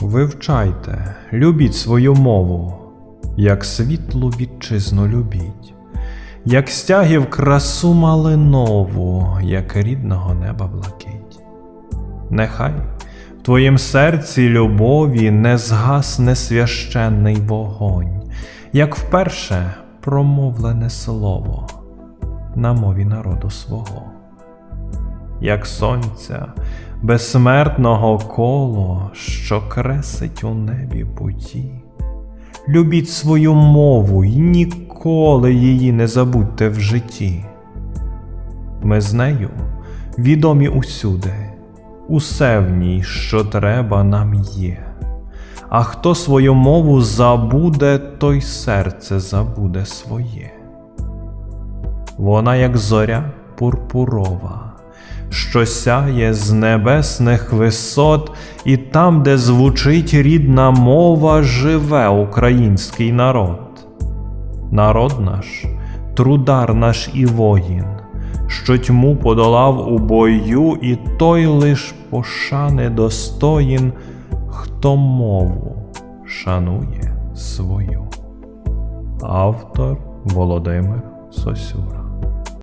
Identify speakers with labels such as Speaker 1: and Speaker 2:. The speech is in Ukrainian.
Speaker 1: Вивчайте, любіть свою мову, як світлу вітчизну любіть, як стягів красу малинову, як рідного неба блакить. Нехай в твоїм серці любові не згасне священний вогонь, як вперше промовлене слово на мові народу свого як сонця, безсмертного коло, що кресить у небі путі. Любіть свою мову й ніколи її не забудьте в житті. Ми з нею відомі усюди, усе в ній, що треба нам є. А хто свою мову забуде, той серце забуде своє. Вона, як зоря пурпурова, що сяє з небесних висот, і там, де звучить рідна мова, живе український народ. Народ наш, трудар наш і воїн, що тьму подолав у бою, і той лиш пошани достоїн, хто мову шанує свою. Автор Володимир Сосюра